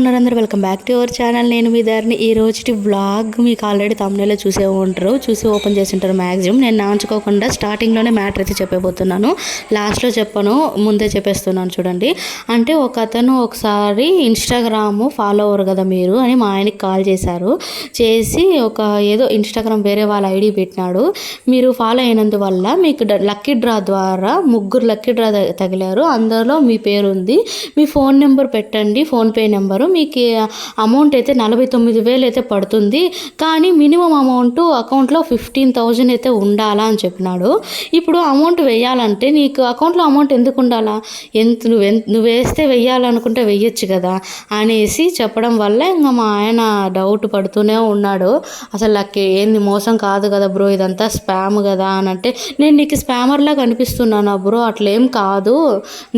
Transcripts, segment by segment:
ఉన్నారు అందరూ? Welcome back to our channel నేను మీ దారిని ఈ రోజుటి వ్లాగ్ మీకు ఆల్రెడీ తమిళలో చూసే ఉంటారు. చూసి ఓపెన్ చేసి ఉంటారు మ్యాక్సిమం నేను నాంచుకోకుండా స్టార్టింగ్లోనే మ్యాటర్ అయితే చెప్పబోతున్నాను. లాస్ట్లో చెప్పను ముందే చెప్పేస్తున్నాను చూడండి. అంటే ఒక అతను ఒకసారి ఇన్స్టాగ్రామ్ ఫాలో అవ్వరు కదా మీరు అని మా ఆయనకి కాల్ చేశారు. చేసి ఒక ఏదో ఇన్స్టాగ్రామ్ వేరే వాళ్ళ ఐడి పెట్టినాడు. మీరు ఫాలో అయినందువల్ల మీకు లక్కీ డ్రా ద్వారా ముగ్గురు లక్కీ డ్రా తగిలారు. అందులో మీ పేరు ఉంది మీ ఫోన్ నెంబర్ పెట్టండి. ఫోన్పే నెంబరు మీకు అమౌంట్ అయితే నలభై తొమ్మిది వేలు అయితే పడుతుంది. కానీ మినిమం అమౌంట్ అకౌంట్లో ఫిఫ్టీన్ థౌజండ్ అయితే ఉండాలా అని చెప్పినాడు. ఇప్పుడు అమౌంట్ వేయాలంటే నీకు అకౌంట్లో అమౌంట్ ఎందుకు ఉండాలా? ఎంత నువ్వు ఎంత నువ్వు వేస్తే వెయ్యాలనుకుంటే వెయ్యొచ్చు కదా అనేసి చెప్పడం వల్ల ఇంకా మా ఆయన డౌట్ పడుతూనే ఉన్నాడు. అసలు లక్కీ ఏంది మోసం కాదు కదా బ్రో ఇదంతా స్పామ్ కదా అని అంటే నేను నీకు స్పామర్లా కనిపిస్తున్నాను బ్రో అట్లేం కాదు.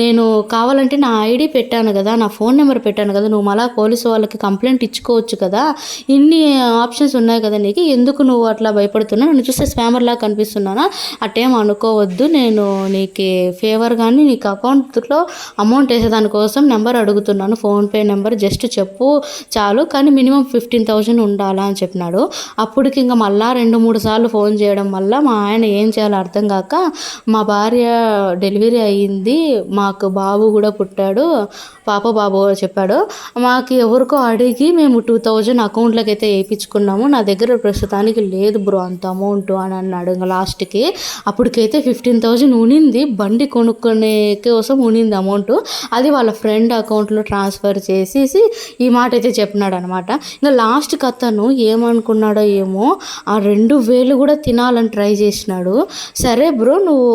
నేను కావాలంటే నా ఐడి పెట్టాను కదా నా ఫోన్ నెంబర్ పెట్టాను కదా నువ్వు మళ్ళీ పోలీసు వాళ్ళకి కంప్లైంట్ ఇచ్చుకోవచ్చు కదా. ఇన్ని ఆప్షన్స్ ఉన్నాయి కదా నీకు? ఎందుకు నువ్వు అట్లా భయపడుతున్నావు? నన్ను చూస్తే స్పామర్లా కనిపిస్తున్నానా? అట్టేం అనుకోవద్దు. నేను నీకు ఫేవర్ కానీ నీకు అకౌంట్లో అమౌంట్ వేసేదాని కోసం నెంబర్ అడుగుతున్నాను. ఫోన్పే నెంబర్ జస్ట్ చెప్పు. చాలు. కానీ మినిమం ఫిఫ్టీన్ థౌజండ్ ఉండాలా అని చెప్పినాడు. అప్పటికి ఇంకా మళ్ళా రెండు మూడు సార్లు ఫోన్ చేయడం వల్ల మా ఆయన ఏం చేయాలో అర్థం కాక మా భార్య డెలివరీ అయ్యింది. మాకు బాబు కూడా పుట్టాడు. పాప బాబు చెప్పాడు. నాకు ఎవరికో అడిగి మేము టూ థౌజండ్ అకౌంట్లోకి అయితే వేయించుకున్నాము. నా దగ్గర ప్రస్తుతానికి లేదు బ్రో అంత అమౌంట్ అని అన్నాడు ఇంకా లాస్ట్కి. అప్పటికైతే ఫిఫ్టీన్ థౌజండ్ ఉనింది. బండి కొనుక్కునే కోసం ఉనింది అమౌంట్. అది వాళ్ళ ఫ్రెండ్ అకౌంట్లో ట్రాన్స్ఫర్ చేసేసి ఈ మాట అయితే చెప్పినాడు అనమాట ఇంకా లాస్ట్కి అతను ఏమనుకున్నాడో ఏమో ఆ రెండు వేలు కూడా తినాలని ట్రై చేసినాడు. సరే బ్రో నువ్వు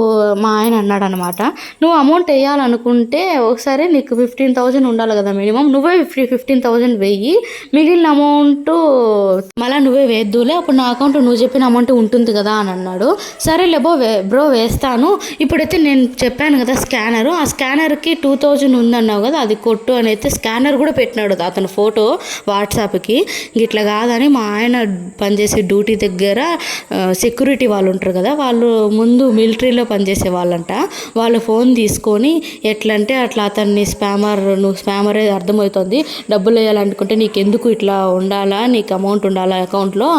మా ఆయన అన్నాడు అనమాట నువ్వు అమౌంట్ వేయాలనుకుంటే ఒకసారి నీకు ఫిఫ్టీన్ థౌజండ్ ఉండాలి కదా మినిమం. నువ్వే ఫిఫ్టీ ఫిఫ్టీన్ థౌజండ్ వెయ్యి. మిగిలిన అమౌంట్ మళ్ళీ నువ్వే వేద్దులే అప్పుడు నా అకౌంట్ నువ్వు చెప్పిన అమౌంట్ ఉంటుంది కదా అని అన్నాడు. సరే లేబో వే బ్రో వేస్తాను. ఇప్పుడైతే నేను చెప్పాను కదా స్కానరు. ఆ స్కానర్కి టూ థౌజండ్ ఉందన్నావు కదా అది కొట్టు అని అయితే స్కానర్ కూడా పెట్టినాడు అతను ఫోటో వాట్సాప్కి. ఇట్లా కాదని మా ఆయన పనిచేసే డ్యూటీ దగ్గర సెక్యూరిటీ వాళ్ళు ఉంటారు కదా వాళ్ళు ముందు మిలిటరీలో పనిచేసే వాళ్ళంట. వాళ్ళు ఫోన్ తీసుకొని ఎట్లా అంటే అట్లా అతన్ని స్పామర్ నువ్వు స్పామరే అర్థమవుతుంది. డబ్బులు వేయాలనుకుంటే నీకు ఎందుకు ఇట్లా ఉండాలా? నీకు అమౌంట్ ఉండాలా అకౌంట్లో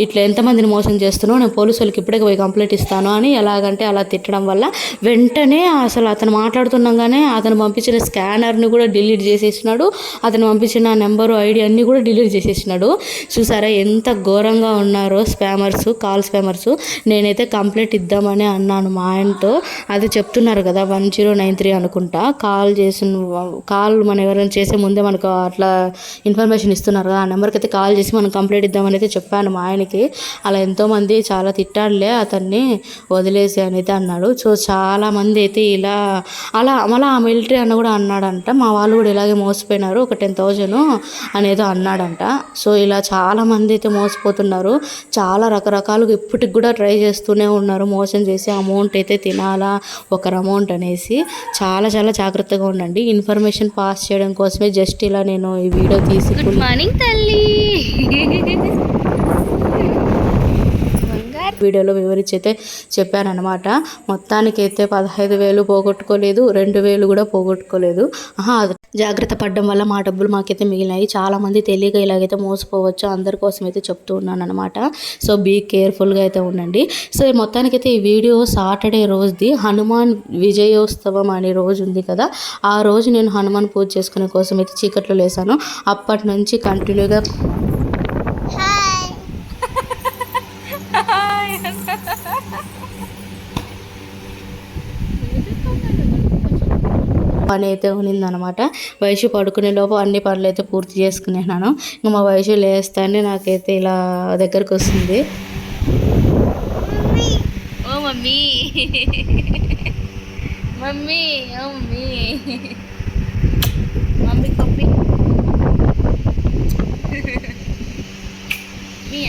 ఇట్లా ఎంతమందిని మోసం చేస్తున్నావు? నేను పోలీసు వాళ్ళకి ఇప్పుడే పోయి కంప్లైంట్ ఇస్తాను అని ఎలాగంటే అలా తిట్టడం వల్ల వెంటనే అసలు అతను మాట్లాడుతుండగానే అతను పంపించిన స్కానర్ని కూడా డిలీట్ చేసేసినాడు. అతను పంపించిన నెంబరు ఐడి అన్నీ కూడా డిలీట్ చేసేసినాడు. చూసారా ఎంత ఘోరంగా ఉన్నారో స్పామర్స్ కాల్ స్పామర్స్. నేనైతే కంప్లైంట్ ఇద్దామని అన్నాను మా ఆయనతో. అది చెప్తున్నారు కదా వన్ జీరో నైన్ త్రీ అనుకుంటా. కాల్ చేసిన కాల్ మనం ఎవరైనా చేసే ముందే మనకు అట్లా ఇన్ఫర్మేషన్ ఇస్తున్నారు కదా ఆ నెంబర్కి అయితే కాల్ చేసి మనం కంప్లైంట్ ఇద్దామని అయితే చెప్పాను మా ఆయనకి. అలా ఎంతోమంది చాలా తిట్టాడులే అతన్ని వదిలేసి అని అయితే అన్నాడు. సో చాలా మంది అయితే ఇలా అలా మళ్ళీ ఆ మిలిటరీ అన్న కూడా అన్నాడంట. మా వాళ్ళు కూడా ఇలాగే మోసపోయినారు ఒక టెన్ థౌజండ్ అనేదో అన్నాడంట. సో ఇలా చాలా మంది అయితే మోసపోతున్నారు. చాలా రకరకాలుగా ఇప్పటికి కూడా ట్రై చేస్తూనే ఉన్నారు మోసం చేసి అమౌంట్ అయితే తినాలా ఒకరు అమౌంట్ అనేసి. చాలా చాలా జాగ్రత్తగా ఉండండి. ఇన్ఫర్మేషన్ పాస్ చేయడం కోసమే జస్ట్ ఇలా నేను ఈ వీడియో తీసి గుడ్ మార్నింగ్ తల్లి. వీడియోలో వివరించి అయితే చెప్పానమాట మొత్తానికి అయితే పదహైదు వేలు పోగొట్టుకోలేదు రెండు వేలు కూడా పోగొట్టుకోలేదు. ఆహా, జాగ్రత్త పడడం వల్ల మా డబ్బులు మాకైతే మిగిలినాయి. చాలామంది తెలియక ఇలాగైతే మోసపోవచ్చు. అందరి కోసం అయితే చెప్తూ ఉన్నాను అనమాట సో బీ కేర్ఫుల్గా అయితే ఉండండి. సో మొత్తానికైతే ఈ వీడియో సాటర్డే రోజుది. హనుమాన్ విజయోత్సవం అనే రోజు ఉంది కదా. ఆ రోజు నేను హనుమాన్ పూజ చేసుకునే కోసం అయితే చీకట్లో లేసాను. అప్పటి నుంచి కంటిన్యూగా పని అయితే ఉన్నిందనమాట. వయసు పడుకునే లోపు అన్ని పనులు అయితే పూర్తి చేసుకునేనాను. ఇంకా మా వయసు లేస్తానే నాకైతే ఇలా దగ్గరకు వస్తుంది. ఓ మమ్మీ! మమ్మీ! ఓ మమ్మీ! మమ్మీ కప్పి. మీ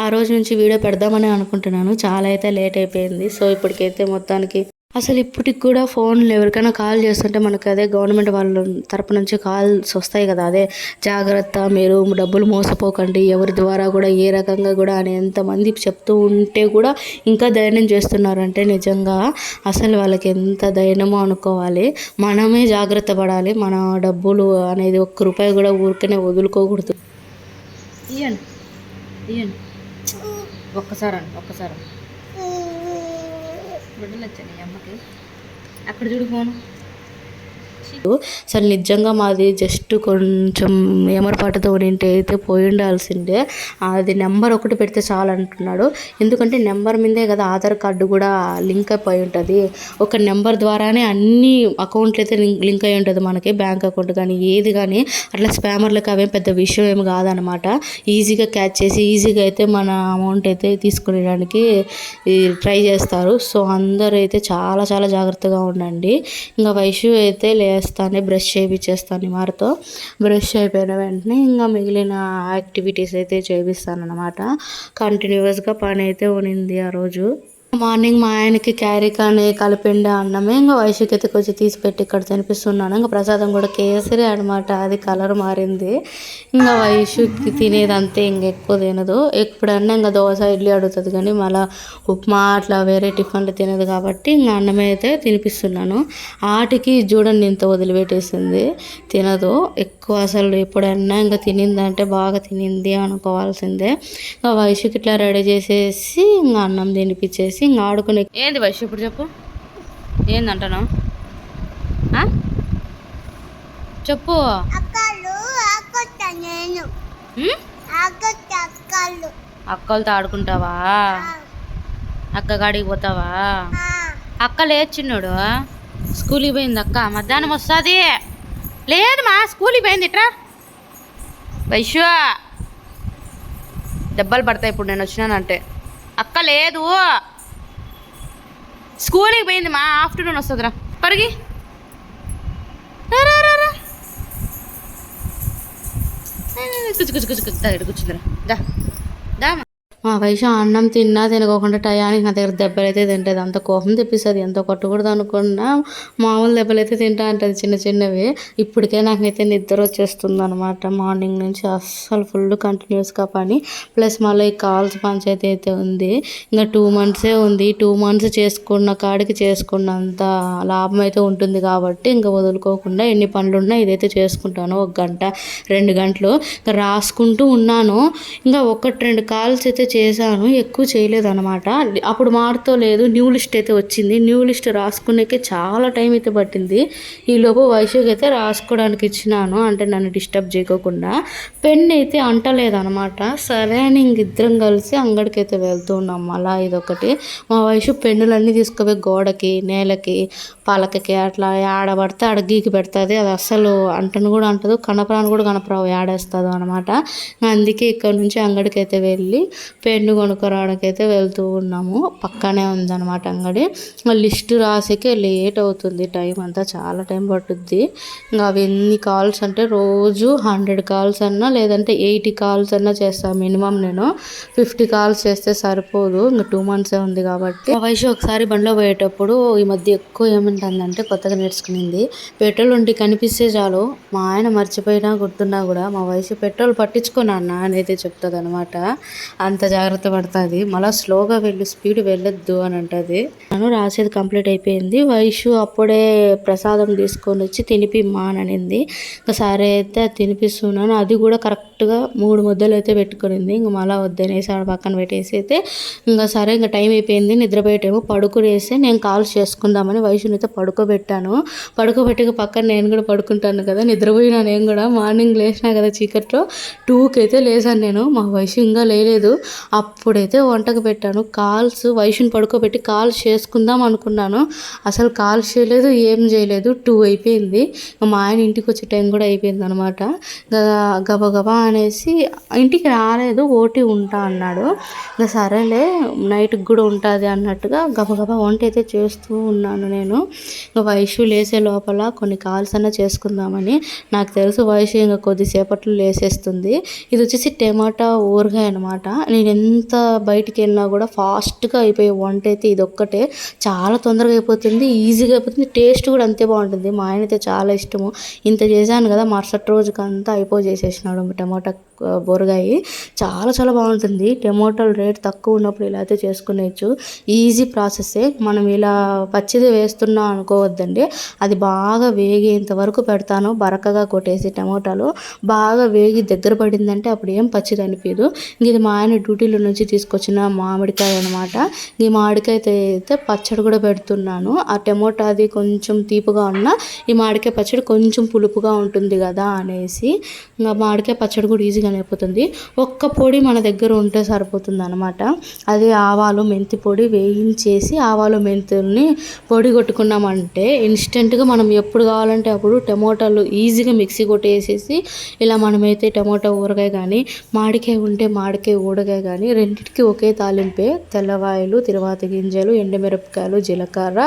ఆ రోజు నుంచి వీడియో పెడదామని అనుకుంటున్నాను. చాలా అయితే లేట్ అయిపోయింది. సో ఇప్పటికైతే మొత్తానికి అసలు ఇప్పటికి కూడా ఫోన్లు ఎవరికైనా కాల్ చేస్తుంటే మనకు అదే గవర్నమెంట్ వాళ్ళ తరపు నుంచి కాల్స్ వస్తాయి కదా. అదే జాగ్రత్త మీరు డబ్బులు మోసపోకండి ఎవరి ద్వారా కూడా ఏ రకంగా కూడా అని ఎంతమంది చెప్తూ ఉంటే కూడా ఇంకా ధైర్యం చేస్తున్నారంటే నిజంగా అసలు వాళ్ళకి ఎంత ధైర్యమో అనుకోవాలి. మనమే జాగ్రత్త పడాలి. మన డబ్బులు అనేది ఒక్క రూపాయి కూడా ఊరికనే వదులుకోకూడదు. ఇయ్యండి. ఇయ్యండి. ఒక్కసారి. అండి ఒక్కసారి బిడ్డలు అమ్మకి. అక్కడ చూడు ఫోను. సో నిజంగా మాది జస్ట్ కొంచెం ఏమరపాటుతో ఉంటే అయితే పోయి ఉండాల్సిందే. అది నెంబర్ ఒకటి పెడితే చాలు అంటున్నాడు. ఎందుకంటే నెంబర్ మీదే కదా ఆధార్ కార్డు కూడా లింక్ అయిపోయి ఉంటుంది. ఒక నెంబర్ ద్వారానే అన్ని అకౌంట్లు అయితే లింక్ లింక్ అయి ఉంటుంది మనకి బ్యాంక్ అకౌంట్ కానీ ఏది కానీ. అట్లా స్పామర్లకు అవేం పెద్ద విషయం ఏమి కాదనమాట. ఈజీగా క్యాచ్ చేసి ఈజీగా అయితే మన అమౌంట్ అయితే తీసుకునేడానికి ట్రై చేస్తారు. సో అందరూ అయితే చాలా చాలా జాగ్రత్తగా ఉండండి. ఇంకా వైష్యూ అయితే లే లేస్తానే బ్రష్ చేయించేస్తాను వారితో. బ్రష్ అయిపోయిన వెంటనే ఇంకా మిగిలిన యాక్టివిటీస్ అయితే చేపిస్తాను అనమాట కంటిన్యూస్గా పని అయితే ఉనింది ఆ రోజు. మార్నింగ్ మా ఆయనకి క్యారీ కానీ కలిపిండి అన్నమే ఇంకా వైశుకి వచ్చి తీసి పెట్టి ఇక్కడ తినిపిస్తున్నాను. ఇంకా ప్రసాదం కూడా కేసరి అనమాట అది కలర్ మారింది. ఇంకా వైశ్యకి తినేది అంతే ఇంక ఎక్కువ తినదు. ఎప్పుడన్నా ఇంకా దోశ ఇడ్లీ అడుగుతుంది కానీ మళ్ళీ ఉప్మా అట్లా వేరే టిఫిన్లు తినదు కాబట్టి ఇంకా అన్నమే అయితే తినిపిస్తున్నాను. ఆటికి చూడండి ఇంత వదిలిపెట్టేసింది. తినదు. ఎక్కువ అసలు ఎప్పుడన్నా ఇంకా తినిందంటే బాగా తినింది అనుకోవాల్సిందే. ఇంకా వైశ్యకి ఇట్లా రెడీ చేసేసి ఇంకా అన్నం తినిపించేసి ఇంకా ఆడుకునే ఏంది వైశు ఇప్పుడు చెప్పు? ఏందంటాను చెప్పు. అక్కలతో ఆడుకుంటావా? అక్క కాడికి పోతావా? అక్క లేదు చిన్నోడు స్కూల్కి పోయింది అక్క. మధ్యాహ్నం వస్తుంది. లేదు మా స్కూల్కి పోయింది. ఇట్రా. వైశ్వ దెబ్బలు పడతాయి ఇప్పుడు నేను వచ్చినానంటే. అక్క లేదు. స్కూల్కి పోయింది మా ఆఫ్టర్నూన్ వస్తుందిరా పరిగి రా, రా, రా, రా. కూర్చు కూర్చు కూర్చు కూర్చు దా, ఈడ కూర్చుందిరా దా దా మా వయసు అన్నం తిన్నా తినకోకుండా టయానికి నా దగ్గర దెబ్బలు అయితే తింటుంది. అంత కోపం తెప్పిస్తుంది. ఎంత కొట్టకూడదు అనుకున్నా మామూలు దెబ్బలు అయితే తింటా అంటది చిన్న చిన్నవి. ఇప్పటికే నాకైతే నిద్ర వచ్చేస్తుంది అనమాట మార్నింగ్ నుంచి అస్సలు ఫుల్ కంటిన్యూస్గా పని. ప్లస్ మళ్ళీ ఈ కాల్స్ పంచాయతీ అయితే ఉంది. ఇంకా టూ మంత్సే ఉంది. టూ మంత్స్ చేసుకున్న కాడికి చేసుకున్నంత లాభం అయితే ఉంటుంది కాబట్టి ఇంకా వదులుకోకుండా ఎన్ని పనులు ఉన్నా ఇదైతే చేసుకుంటాను. ఒక గంట రెండు గంటలు. ఇంకా రాసుకుంటూ ఉన్నాను. ఇంకా ఒకటి రెండు కాల్స్ అయితే చేశాను ఎక్కువ చేయలేదు అనమాట అప్పుడు మారుతో లేదు న్యూ లిస్ట్ అయితే వచ్చింది. న్యూ లిస్ట్ రాసుకునేకే చాలా టైం అయితే పట్టింది. ఈలోపు వైశాఖ్ అయితే రాసుకోవడానికి ఇచ్చినాను అంటే నన్ను డిస్టర్బ్ చేయకోకుండా. పెన్ అయితే అంటలేదు అనమాట సరే అని ఇద్దరం కలిసి అంగడికి అయితే వెళ్తూ ఉన్నాం. అలా ఇదొకటి. మా వయసు పెన్నులన్నీ తీసుకుపోయి గోడకి నేలకి పలకకి అట్లా ఆడబడితే ఆడ గీకి పెడుతుంది. అది అస్సలు అంటను కూడా అంటదు కనపరాను కూడా కనపరావు ఆడేస్తుంది అనమాట అందుకే ఇక్కడ నుంచి అంగడికి అయితే వెళ్ళి పెన్ను కొనుక్కోరావడానికి అయితే వెళ్తూ ఉన్నాము. పక్కనే ఉందన్నమాట అంగడి. లిస్ట్ రాసేకే లేట్ అవుతుంది. టైం అంతా చాలా టైం పట్టుద్ది. ఇంకా అవి ఎన్ని కాల్స్ అంటే రోజు హండ్రెడ్ కాల్స్ అన్నా లేదంటే ఎయిటీ కాల్స్ అన్నా చేస్తాను మినిమం నేను. ఫిఫ్టీ కాల్స్ చేస్తే సరిపోదు. ఇంకా టూ మంత్సే ఉంది కాబట్టి. ఆ వయసు ఒకసారి బండిలో పోయేటప్పుడు ఈ మధ్య ఎక్కువ ఏమంటుందంటే కొత్తగా నేర్చుకునింది. పెట్రోల్ ఉండి కనిపిస్తే చాలు. మా ఆయన మర్చిపోయినా గుర్తున్నా కూడా మా వయసు పెట్రోల్ పట్టించుకున్నా అన్న అని అయితే చెప్తుంది అనమాట అంత జాగ్రత్త పడుతుంది. మళ్ళీ స్లోగా వెళ్ళి స్పీడ్ వెళ్ళొద్దు అని అంటుంది. నేను రాసేది కంప్లీట్ అయిపోయింది. వైషు అప్పుడే ప్రసాదం తీసుకొని వచ్చి తినిపిమ్మా అని అనింది. ఇంకా సరే అయితే అది తినిపిస్తున్నాను. అది కూడా కరెక్ట్గా మూడు ముద్దలు అయితే పెట్టుకునింది. ఇంక మళ్ళీ వద్దనేసి ఆడ పక్కన పెట్టేసి అయితే ఇంకా సరే ఇంకా టైం అయిపోయింది. నిద్రపోయేటేమో పడుకునేసి నేను కాల్స్ చేసుకుందామని వైషుని అయితే పడుకోబెట్టాను. పడుకోబెట్టి పక్కన నేను కూడా పడుకుంటాను కదా. నిద్రపోయినా నేను కూడా. మార్నింగ్ లేచినా కదా చీకట్లో. టూకి అయితే లేచాను నేను. మా వయసు ఇంకా లేలేదు. అప్పుడైతే వంటకు పెట్టాను. కాల్స్ వయసుని పడుకోబెట్టి కాల్స్ చేసుకుందాం అనుకున్నాను. అసలు కాల్స్ చేయలేదు ఏం చేయలేదు. టూ అయిపోయింది. మా ఆయన ఇంటికి వచ్చే టైం కూడా అయిపోయింది అనమాట గబగబా అనేసి ఇంటికి రాలేదు ఓటీ ఉంటా అన్నాడు. ఇంకా సరేలే నైట్కి కూడా ఉంటుంది అన్నట్టుగా గబగబా వంట అయితే చేస్తూ ఉన్నాను నేను. ఇంకా వయసు లేసే లోపల కొన్ని కాల్స్ అన్నా చేసుకుందామని. నాకు తెలుసు వయసు ఇంకా కొద్దిసేపట్లో లేసేస్తుంది. ఇది వచ్చేసి టమాటా ఊరగాయ అనమాట నేను ఎంత బయటికి వెళ్ళినా కూడా ఫాస్ట్గా అయిపోయే వంట అయితే ఇది ఒక్కటే చాలా తొందరగా అయిపోతుంది ఈజీగా అయిపోతుంది టేస్ట్ కూడా అంతే బాగుంటుంది. మా ఆయన అయితే చాలా ఇష్టము. ఇంత చేశాను కదా మరుసటి రోజుకంతా అయిపో చేసేసినాడు టమాటా ఆ, బొరగాయి. చాలా చాలా బాగుంటుంది. టమోటాలు రేట్ తక్కువ ఉన్నప్పుడు ఇలా అయితే చేసుకునేచ్చు ఈజీ ప్రాసెస్సే మనం ఇలా పచ్చిది వేస్తున్నాం అనుకోవద్దండి. అది బాగా వేగేంత వరకు పెడతాను. బరకగా కొట్టేసి టమోటాలు. బాగా వేగి దగ్గర పడిందంటే అప్పుడు ఏం పచ్చిది అనిపించదు ఇది మా ఆయన డ్యూటీలో నుంచి తీసుకొచ్చిన మామిడికాయ అనమాట ఈ మామిడికాయ అయితే పచ్చడి కూడా పెడుతున్నాను. ఆ టమోటా అది కొంచెం తీపుగా ఉన్న ఈ మామిడికాయ పచ్చడి కొంచెం పులుపుగా ఉంటుంది కదా అనేసి. ఇంకా మామిడికాయ పచ్చడి కూడా ఈజీగా అయిపోతుంది. ఒక్క పొడి మన దగ్గర ఉంటే సరిపోతుంది అనమాట అది ఆవాలు మెంతి పొడి వేయించేసి ఆవాలు మెంతుల్ని పొడి కొట్టుకున్నామంటే ఇన్స్టెంట్గా మనం ఎప్పుడు కావాలంటే అప్పుడు టమోటాలు ఈజీగా మిక్సీ కొట్టేసేసి ఇలా మనమైతే టమోటా ఊరగాయ కానీ మాడికాయ ఉంటే మాడికాయ ఊరగాయ కానీ రెండింటికి ఒకే తాలింపే తెల్లవాయలు తిరువాత గింజలు ఎండుమిరపకాయలు జీలకర్ర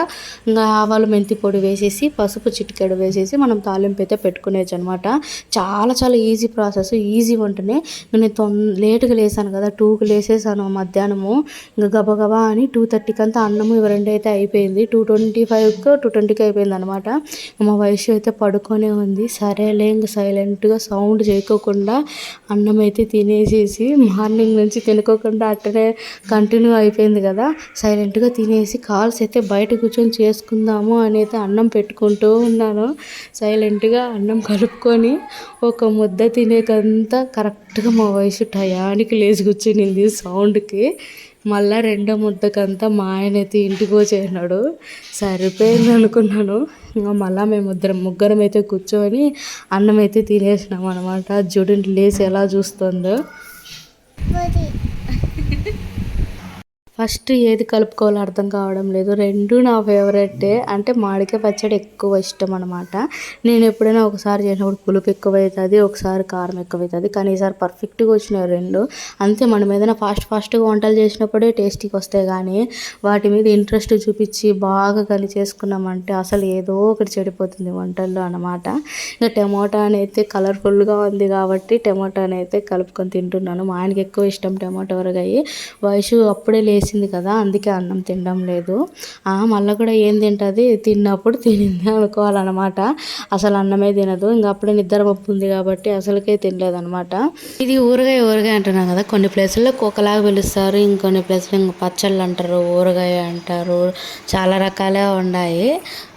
ఇంకా ఆవాలు మెంతి పొడి వేసేసి పసుపు చిటికెడు వేసేసి మనం తాలింపు అయితే పెట్టుకునేచ్చు అనమాట చాలా చాలా ఈజీ ప్రాసెస్ ఈజీ అనుకుంటేనే నేను తొం లేటుగా లేసాను కదా టూకి లేసేసాను మధ్యాహ్నము. ఇంకా గబగబా అని టూ థర్టీకి అంతా అన్నము ఇవి రెండు అయితే అయిపోయింది. టూ ట్వంటీ ఫైవ్కి టూ ట్వంటీకి అయిపోయింది అనమాట మా వయసు అయితే పడుకొనే ఉంది. సరేలే ఇంక సైలెంట్గా సౌండ్ చేయకోకుండా అన్నం అయితే తినేసేసి మార్నింగ్ నుంచి తినుకోకుండా అట్టనే కంటిన్యూ అయిపోయింది కదా. సైలెంట్గా తినేసి కాల్స్ అయితే బయట కూర్చొని చేసుకుందాము అని అయితే అన్నం పెట్టుకుంటూ ఉన్నాను. సైలెంట్గా అన్నం కలుపుకొని ఒక ముద్ద తినేకంతా కరెక్ట్గా మా వయసు టయానికి లేచి కూర్చునింది సౌండ్కి. మళ్ళా రెండో ముద్దకంతా మా ఆయన అయితే ఇంటికి వచ్చేసినాడు. సరిపోయింది అనుకున్నాను ఇంకా మళ్ళీ మేము ఇద్దరం ముగ్గురం అయితే కూర్చొని అన్నం అయితే తినేసినాం అనమాట చూడండి లేచి ఎలా చూస్తుందో. ఫస్ట్ ఏది కలుపుకోవాలో అర్థం కావడం లేదు. రెండు నా ఫేవరెటే అంటే మామిడికాయ పచ్చడి ఎక్కువ ఇష్టం అనమాట నేను ఎప్పుడైనా ఒకసారి చేసినప్పుడు పులుపు ఎక్కువ అవుతుంది ఒకసారి కారం ఎక్కువ అవుతుంది కానీ ఈసారి పర్ఫెక్ట్గా వచ్చినాయి రెండు. అంతే మనం ఏదైనా ఫాస్ట్ ఫాస్ట్గా వంటలు చేసినప్పుడే టేస్టీకి వస్తాయి కానీ వాటి మీద ఇంట్రెస్ట్ చూపించి బాగా కానీ చేసుకున్నామంటే అసలు ఏదో ఒకటి చెడిపోతుంది వంటల్లో అనమాట ఇంకా టమోటా అయితే కలర్ఫుల్గా ఉంది కాబట్టి టమోటాని అయితే కలుపుకొని తింటున్నాను. మా ఆయనకి ఎక్కువ ఇష్టం టమాటా ఊరగాయ వయసు అప్పుడే లేచి లేచింది కదా అందుకే అన్నం తినడం లేదు. మళ్ళీ కూడా ఏం తింటుంది? తిన్నప్పుడు తినింది అనుకోవాలన్నమాట. అసలు అన్నమే తినదు. ఇంకా అప్పుడే నిద్ర మప్పు ఉంది కాబట్టి అసలుకే తినలేదు అనమాట ఇది ఊరగాయ ఊరగాయ అంటున్నాం కదా. కొన్ని ప్లేసుల్లో కుక్కలాగా పిలుస్తారు. ఇంకొన్ని ప్లేసులు ఇంకా పచ్చళ్ళు అంటారు ఊరగాయ అంటారు. చాలా రకాలే ఉన్నాయి.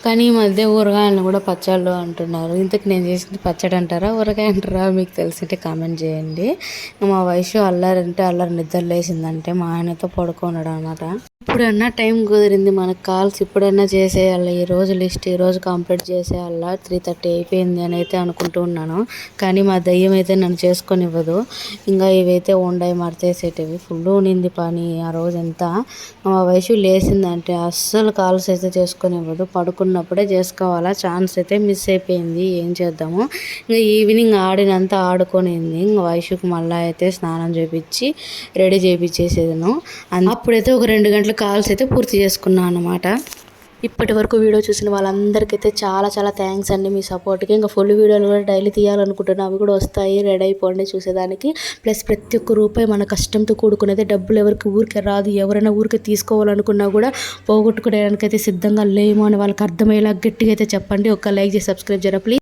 కానీ ఈ మధ్య ఊరగాయలను కూడా పచ్చళ్ళు అంటున్నారు. ఇంతకు నేను చేసింది పచ్చడి అంటారా? ఊరగాయ అంటారా? మీకు తెలిసింటే కామెంట్ చేయండి. మా వయసు అల్లరి అంటే అల్లరి నిద్ర లేచిందంటే మా ఆయనతో పడుకోన్నాడు అనమాట. ఇప్పుడన్నా టైం కుదిరింది మనకు కాల్స్ ఇప్పుడన్నా చేసేయాలి ఈ రోజు లిస్ట్ ఈ రోజు కంప్లీట్ చేసేయాలా త్రీ థర్టీ అయిపోయింది అని అయితే అనుకుంటూ ఉన్నాను. కానీ మా దయ్యం అయితే నన్ను చేసుకొనివ్వదు. ఇంకా ఇవైతే ఉండాయి మరతేసేటివి ఫుల్ ఉనింది పని ఆ రోజంతా మా వయసు లేచిందంటే అస్సలు కాల్స్ అయితే చేసుకొని ఇవ్వదు పడుకున్నప్పుడే చేసుకోవాలా. ఛాన్స్ అయితే మిస్ అయిపోయింది. ఏం చేద్దాము? ఇంకా ఈవినింగ్ ఆడినంత ఆడుకొనింది. ఇంకా వయసుకు మళ్ళీ అయితే స్నానం చేపించి రెడీ చేయించేసేదను అప్పుడైతే ఒక రెండు గంటలకు కాల్స్ అయితే పూర్తి చేసుకున్నాను అనమాట ఇప్పటి వరకు వీడియో చూసిన వాళ్ళందరికైతే చాలా చాలా థ్యాంక్స్ అండి మీ సపోర్ట్కి ఇంకా ఫుల్ వీడియోలు కూడా డైలీ తీయాలనుకుంటున్నా. అవి కూడా వస్తాయి రెడీ అయిపోండి చూసేదానికి. ప్లస్ ప్రతి ఒక్క రూపాయి మన కష్టంతో కూడుకునేది డబ్బులు ఎవరికి ఊరికే రాదు. ఎవరైనా ఊరికే తీసుకోవాలనుకున్నా కూడా పోగొట్టుకోవడానికైతే సిద్ధంగా లేము అని వాళ్ళకి అర్థమయ్యేలా గట్టిగా అయితే చెప్పండి. ఒక లైక్ చేసి సబ్స్క్రైబ్ చేయరా ప్లీజ్